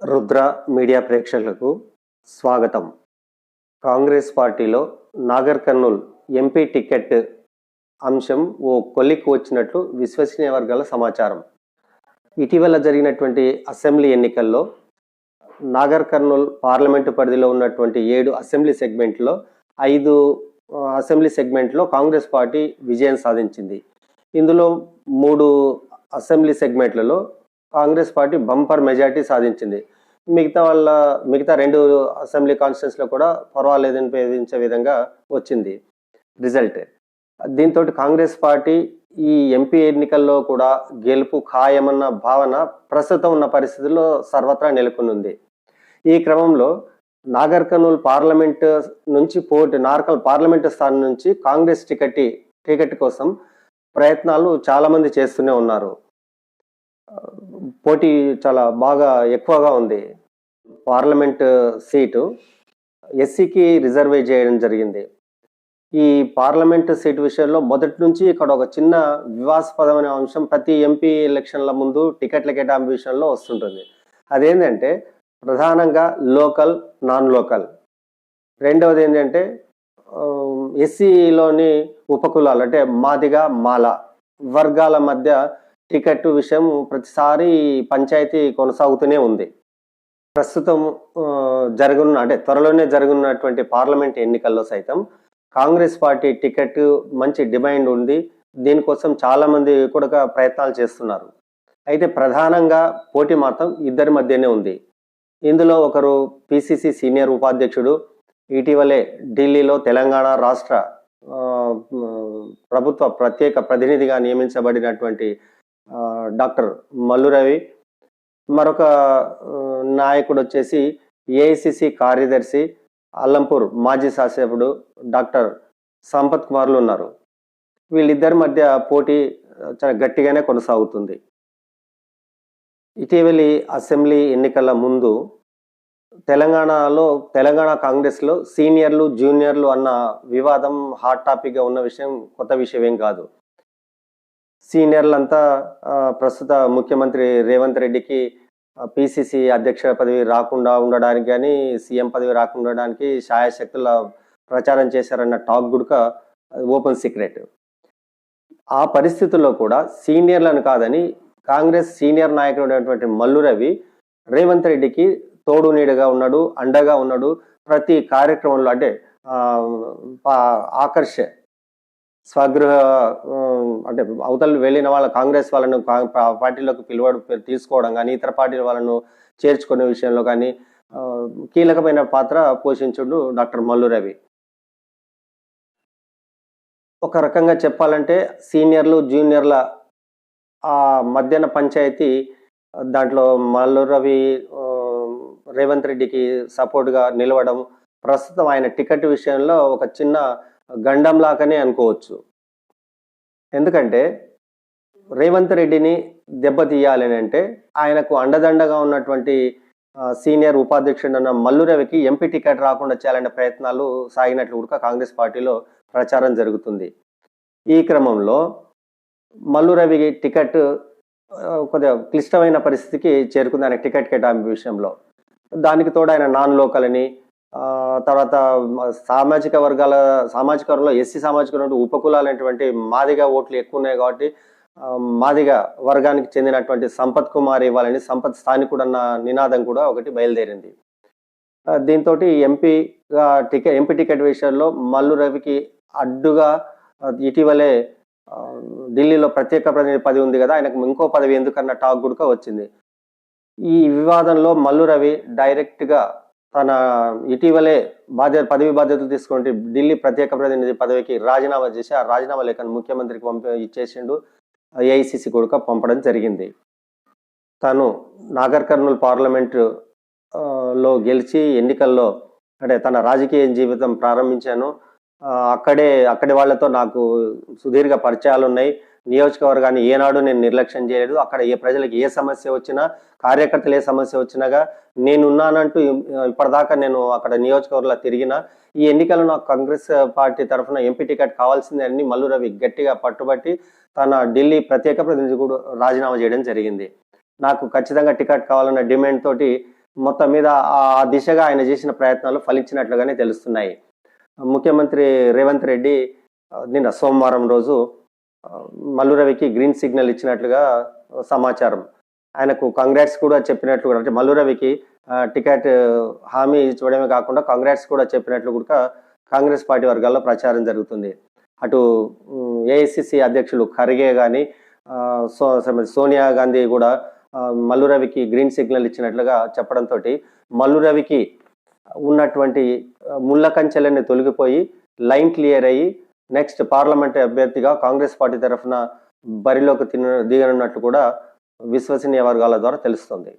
Rudra media ప్రేక్షకులకు స్వాగతం. కాంగ్రెస్ పార్టీలో నాగర్ కర్నూల్ ఎంపీ టికెట్ అంశం ఓ కొలిక్కి వచ్చినట్లు విశ్వసనీయ వర్గాల సమాచారం. ఇటీవల జరిగినటువంటి అసెంబ్లీ ఎన్నికల్లో నాగర్ కర్నూల్ పార్లమెంటు పరిధిలో ఉన్నటువంటి ఏడు అసెంబ్లీ సెగ్మెంట్లో ఐదు అసెంబ్లీ సెగ్మెంట్లో కాంగ్రెస్ పార్టీ విజయం సాధించింది. ఇందులో మూడు అసెంబ్లీ సెగ్మెంట్లలో కాంగ్రెస్ పార్టీ బంపర్ మెజార్టీ సాధించింది. మిగతా వాళ్ళ మిగతా రెండు అసెంబ్లీ కాన్స్టిట్యూన్స్లో కూడా పర్వాలేదని పేదించే విధంగా వచ్చింది రిజల్ట్. దీంతో కాంగ్రెస్ పార్టీ ఈ ఎంపీ ఎన్నికల్లో కూడా గెలుపు ఖాయమన్న భావన ప్రస్తుతం ఉన్న పరిస్థితుల్లో సర్వత్రా నెలకొనుంది. ఈ క్రమంలో నాగర్ కర్నూలు పార్లమెంట్ నుంచి పోటీ నార్కల్ పార్లమెంట్ స్థానం నుంచి కాంగ్రెస్ టికెట్ టికెట్ కోసం ప్రయత్నాలు చాలామంది చేస్తూనే ఉన్నారు. పోటీ చాలా బాగా ఎక్కువగా ఉంది. పార్లమెంట్ సీటు ఎస్సీకి రిజర్వే చేయడం జరిగింది. ఈ పార్లమెంట్ సీటు విషయంలో మొదటి నుంచి ఇక్కడ ఒక చిన్న వివాదాస్పదమైన అంశం ప్రతి ఎంపీ ఎలక్షన్ల ముందు టికెట్ల కేటాయింపు విషయంలో వస్తుంటుంది. అదేంటంటే ప్రధానంగా లోకల్ నాన్ లోకల్ రెండవది ఏంటంటే ఎస్సీలోని ఉపకులాలు అంటే మాదిగా మాల వర్గాల మధ్య టికెట్ విషయం ప్రతిసారి పంచాయతీ కొనసాగుతూనే ఉంది. ప్రస్తుతం జరగనున్న అంటే త్వరలోనే జరగనున్నటువంటి పార్లమెంట్ ఎన్నికల్లో సైతం కాంగ్రెస్ పార్టీ టికెట్ మంచి డిమాండ్ ఉంది. దీనికోసం చాలామంది కూడా ప్రయత్నాలు చేస్తున్నారు. అయితే ప్రధానంగా పోటీ మాత్రం ఇద్దరి మధ్యనే ఉంది. ఇందులో ఒకరు పిసిసి సీనియర్ ఉపాధ్యక్షుడు ఇటీవలే ఢిల్లీలో తెలంగాణ రాష్ట్ర ప్రభుత్వ ప్రత్యేక ప్రతినిధిగా నియమించబడినటువంటి డాక్టర్ మల్లురవి మరొక నాయకుడు వచ్చేసి ఏఐసిసి కార్యదర్శి అల్లంపూర్ మాజీ శాసకుడు డాక్టర్ సంపత్ కుమార్లు ఉన్నారు. వీళ్ళిద్దరి మధ్య పోటీ చాలా గట్టిగానే కొనసాగుతుంది. ఇటీవలి అసెంబ్లీ ఎన్నికల ముందు తెలంగాణలో తెలంగాణ కాంగ్రెస్లో సీనియర్లు జూనియర్లు అన్న వివాదం హాట్ టాపిక్గా ఉన్న విషయం కొత్త విషయం ఏం కాదు. సీనియర్లంతా ప్రస్తుత ముఖ్యమంత్రి రేవంత్ రెడ్డికి పిసిసి అధ్యక్ష పదవి రాకుండా ఉండడానికి కానీ సీఎం పదవి రాకుండా ఉండడానికి శాయశక్తుల ప్రచారం చేశారన్న టాక్ గుడక ఓపెన్ సీక్రెట్. ఆ పరిస్థితుల్లో కూడా సీనియర్లను కాదని కాంగ్రెస్ సీనియర్ నాయకుడు అయినటువంటి మల్లు రవి రేవంత్ రెడ్డికి తోడు నీడగా ఉన్నాడు అండగా ఉన్నాడు ప్రతి కార్యక్రమంలో అంటే ఆకర్ష స్వగృహ అంటే అవతల వెళ్ళిన వాళ్ళ కాంగ్రెస్ వాళ్ళను కా- పా- పార్టీలోకి పిలువడం తీసుకోవడం కానీ ఇతర పార్టీల వాళ్ళను చేర్చుకునే విషయంలో కానీ కీలకమైన పాత్ర పోషించుడు డాక్టర్ మల్లు రవి. ఒక రకంగా చెప్పాలంటే సీనియర్లు జూనియర్ల ఆ మధ్యన పంచాయతీ దాంట్లో మల్లు రవి రేవంత్ రెడ్డికి సపోర్ట్గా నిలవడం ప్రస్తుతం ఆయన టికెట్ విషయంలో ఒక చిన్న గండం లాగానే అనుకోవచ్చు. ఎందుకంటే రేవంత్ రెడ్డిని దెబ్బతీయాలని అంటే ఆయనకు అండదండగా ఉన్నటువంటి సీనియర్ ఉపాధ్యక్షుడు అన్న మల్లు రవికి ఎంపీ టికెట్ రాకుండా చేయాలనే ప్రయత్నాలు సాగినట్లు కూడా కాంగ్రెస్ పార్టీలో ప్రచారం జరుగుతుంది. ఈ క్రమంలో మల్లురవికి టికెట్ కొద్దిగా క్లిష్టమైన పరిస్థితికి చేరుకుంది ఆయన టికెట్ కేటాయింపు విషయంలో. దానికి తోడు ఆయన నాన్ లోకల్ అని తర్వాత సామాజిక వర్గాల సామాజిక వర్గంలో ఎస్సీ సామాజిక వర్గం ఉపకులాలైనటువంటి మాదిగా ఓట్లు ఎక్కువ ఉన్నాయి కాబట్టి మాదిగా మాదిగ వర్గానికి చెందినటువంటి సంపత్ కుమార్ ఇవ్వాలని సంపత్ స్థానికుడు అన్న నినాదం కూడా ఒకటి బయలుదేరింది. దీంతో ఎంపీగా టికెట్ ఎంపీ టికెట్ విషయంలో మల్లు రవికి అడ్డుగా ఇటీవలే ఢిల్లీలో ప్రత్యేక ప్రతినిధి పదవి ఉంది కదా ఆయనకు ఇంకో పదవి ఎందుకన్న టాక్ కూడా వచ్చింది. ఈ వివాదంలో మల్లు రవి డైరెక్ట్గా తన ఇటీవలే బాధ్యత పదవి బాధ్యతలు తీసుకుంటే ఢిల్లీ ప్రత్యేక ప్రతినిధి పదవికి రాజీనామా చేసి ఆ రాజీనామా లేఖను ముఖ్యమంత్రికి పంపి ఇచ్చేసిండు ఏఐసిసి కూడా పంపడం జరిగింది. తను నాగర్ కర్నూల్ పార్లమెంటు లో గెలిచి ఎన్నికల్లో అంటే తన రాజకీయ జీవితం ప్రారంభించాను. అక్కడే అక్కడి వాళ్ళతో నాకు సుదీర్ఘ పరిచయాలు ఉన్నాయి నియోజకవర్గాన్ని ఏనాడు నేను నిర్లక్ష్యం చేయలేదు. అక్కడ ఏ ప్రజలకు ఏ సమస్య వచ్చినా కార్యకర్తలు ఏ సమస్య వచ్చినాగా నేనున్నానంటూ ఇప్పటిదాకా నేను అక్కడ నియోజకవర్గంలో తిరిగిన ఈ ఎన్నికలు నాకు కాంగ్రెస్ పార్టీ తరఫున ఎంపీ టికెట్ కావాల్సిందే అని మల్లు రవి గట్టిగా పట్టుబట్టి తన ఢిల్లీ ప్రత్యేక ప్రతినిధి కూడా రాజీనామా చేయడం జరిగింది. నాకు ఖచ్చితంగా టికెట్ కావాలన్న డిమాండ్ తోటి మొత్తం మీద ఆ దిశగా ఆయన చేసిన ప్రయత్నాలు ఫలించినట్లుగానే తెలుస్తున్నాయి. ముఖ్యమంత్రి రేవంత్ రెడ్డి నిన్న సోమవారం రోజు మల్లు రవికి గ్రీన్ సిగ్నల్ ఇచ్చినట్లుగా సమాచారం. ఆయనకు కాంగ్రెస్ కూడా చెప్పినట్లు కూడా అంటే మల్లు రవికి టికెట్ హామీ ఇవ్వడమే కాకుండా కాంగ్రెస్ కూడా చెప్పినట్లు కూడా కాంగ్రెస్ పార్టీ వర్గాల్లో ప్రచారం జరుగుతుంది. అటు ఏఐసిసి అధ్యక్షులు ఖర్గే కానీ సో సోనియా గాంధీ కూడా మల్లురవికి మల్లు రవికి గ్రీన్ సిగ్నల్ ఇచ్చినట్లుగా చెప్పడంతో మల్లు రవికి ఉన్నటువంటి ముళ్ళ కంచెలన్నీ తొలగిపోయి లైన్ క్లియర్ అయ్యి నెక్స్ట్ పార్లమెంట్ అభ్యర్థిగా కాంగ్రెస్ పార్టీ తరఫున బరిలోకి తిన దిగనున్నట్లు కూడా విశ్వసనీయ వర్గాల ద్వారా తెలుస్తుంది.